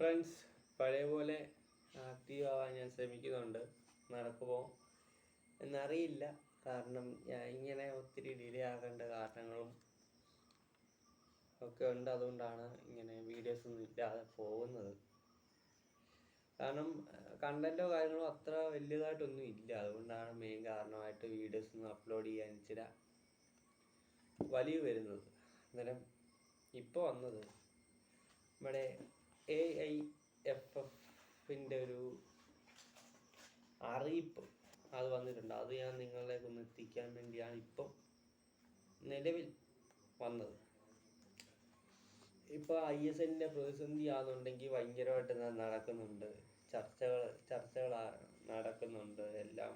Friends പഴയ പോലെ active ആവാൻ ഞാൻ ശ്രമിക്കുന്നുണ്ട്. നടക്കുമോ എന്നറിയില്ല. കാരണം ഞാൻ ഇങ്ങനെ ഒത്തിരി ഡിലേ ആകേണ്ട കാരണങ്ങളും ഒക്കെ ഉണ്ട്. അതുകൊണ്ടാണ് ഇങ്ങനെ വീഡിയോസ് ഒന്നും ഇല്ലാതെ പോകുന്നത്. കാരണം കണ്ടന്റോ കാര്യങ്ങളോ അത്ര വലിയതായിട്ടൊന്നും ഇല്ല. അതുകൊണ്ടാണ് മെയിൻ കാരണമായിട്ട് വീഡിയോസ് ഒന്നും അപ്ലോഡ് ചെയ്യാൻ ഇച്ചിരി വലിയ വരുന്നത്. അന്നേരം ഇപ്പോൾ വന്നത് നമ്മുടെ എ ഐ എഫ് എഫിന്റെ ഒരു അറിയിപ്പ് അത് വന്നിട്ടുണ്ട്. അത് ഞാൻ നിങ്ങളിലേക്ക് ഒന്ന് എത്തിക്കാൻ വേണ്ടിയാണ് ഇപ്പം നിലവിൽ വന്നത്. ഇപ്പോൾ ഐ എസ് എല്ലിന്റെ പ്രതിസന്ധി ആണെന്നുണ്ടെങ്കിൽ ഭയങ്കരമായിട്ട് നടക്കുന്നുണ്ട്. ചർച്ചകൾ ചർച്ചകൾ നടക്കുന്നുണ്ട്. എല്ലാം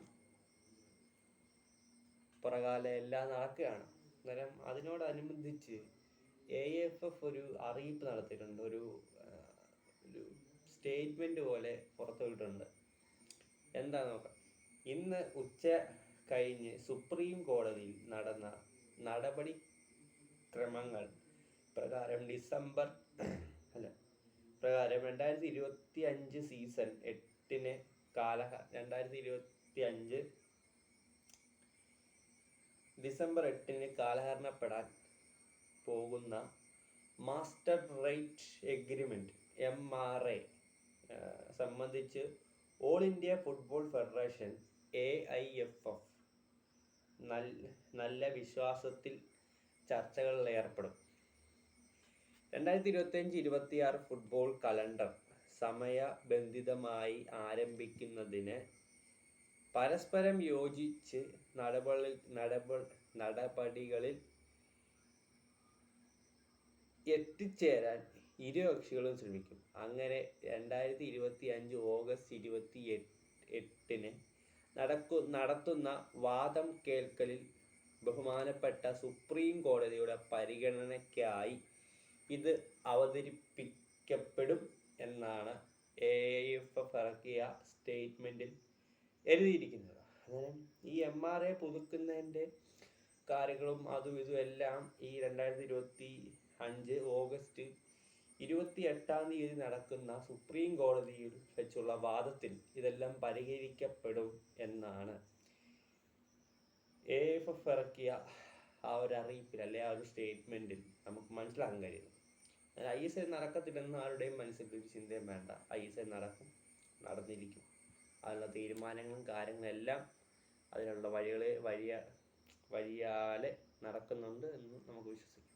പുറകാലം എല്ലാം നടക്കുകയാണ്. അന്നേരം അതിനോടനുബന്ധിച്ച് എ എഫ് എഫ് ഒരു അറിയിപ്പ് നടത്തിയിട്ടുണ്ട്. ഒരു ഒരു സ്റ്റേറ്റ്മെന്റ് പോലെ പുറത്തുവിട്ടിട്ടുണ്ട് എന്താ നോക്കാം? ഇന്ന് ഉച്ച കഴിഞ്ഞ് സുപ്രീം കോടതിയിൽ നടന്ന നടപടി ക്രമങ്ങൾ പ്രകാരം ഡിസംബർ അല്ല പ്രകാരം രണ്ടായിരത്തി ഇരുപത്തി അഞ്ച് സീസൺ എട്ടിന് കാല രണ്ടായിരത്തി ഇരുപത്തി അഞ്ച് ഡിസംബർ എട്ടിന് കാലഹരണപ്പെടാൻ പോകുന്ന master right agreement M R A സംബന്ധിച്ച് all India football federation A I F F നല്ല വിശ്വാസത്തിൽ ചർച്ചകളിൽ ഏർപ്പെടും. രണ്ടായിരത്തി ഇരുപത്തി അഞ്ച് ഇരുപത്തി ആറ് ഫുട്ബോൾ കലണ്ടർ സമയബന്ധിതമായി ആരംഭിക്കുന്നതിന് പരസ്പരം യോജിച്ച് നടപടി നടപ നടപടികളിൽ എത്തിച്ചേരാൻ ഇരു കക്ഷികളും ശ്രമിക്കും. അങ്ങനെ രണ്ടായിരത്തി ഇരുപത്തി അഞ്ച് ഓഗസ്റ്റ് ഇരുപത്തി എട്ടിന് നടക്കു നടത്തുന്ന വാദം കേൾക്കലിൽ ബഹുമാനപ്പെട്ട സുപ്രീം കോടതിയുടെ പരിഗണനയ്ക്കായി ഇത് അവതരിപ്പിക്കപ്പെടും എന്നാണ് എ എഫ് എഫ് ഇറക്കിയ സ്റ്റേറ്റ്മെന്റിൽ എഴുതിയിരിക്കുന്നത്. ഈ എം ആർ എ പുതുക്കുന്നതിന്റെ കാര്യങ്ങളും അതും ഇതും എല്ലാം ഈ രണ്ടായിരത്തി ഇരുപത്തി അഞ്ച് ഓഗസ്റ്റ് ഇരുപത്തി എട്ടാം തീയതി നടക്കുന്ന സുപ്രീം കോടതിയിൽ വെച്ചുള്ള വാദത്തിൽ ഇതെല്ലാം പരിഹരിക്കപ്പെടും എന്നാണ്. എ എഫ് എഫ് ഇറക്കിയ ആ ഒരു അറിയിപ്പിൽ അല്ലെ ആ ഒരു സ്റ്റേറ്റ്മെന്റിൽ നമുക്ക് മനസ്സിലാക്കാൻ കഴിയുന്നു ഐ എസ് എൽ നടക്കത്തില്ലെന്ന് ആരുടെയും മനസ്സിൽ ഒരു ചിന്തയും വേണ്ട. ഐ എസ് എൽ നടക്കും നടന്നിരിക്കും. അതിനുള്ള തീരുമാനങ്ങളും കാര്യങ്ങളും എല്ലാം അതിനുള്ള വഴികളെ വഴിയ വഴിയാലെ നടക്കുന്നുണ്ട് എന്ന് നമുക്ക് വിശ്വസിക്കാം.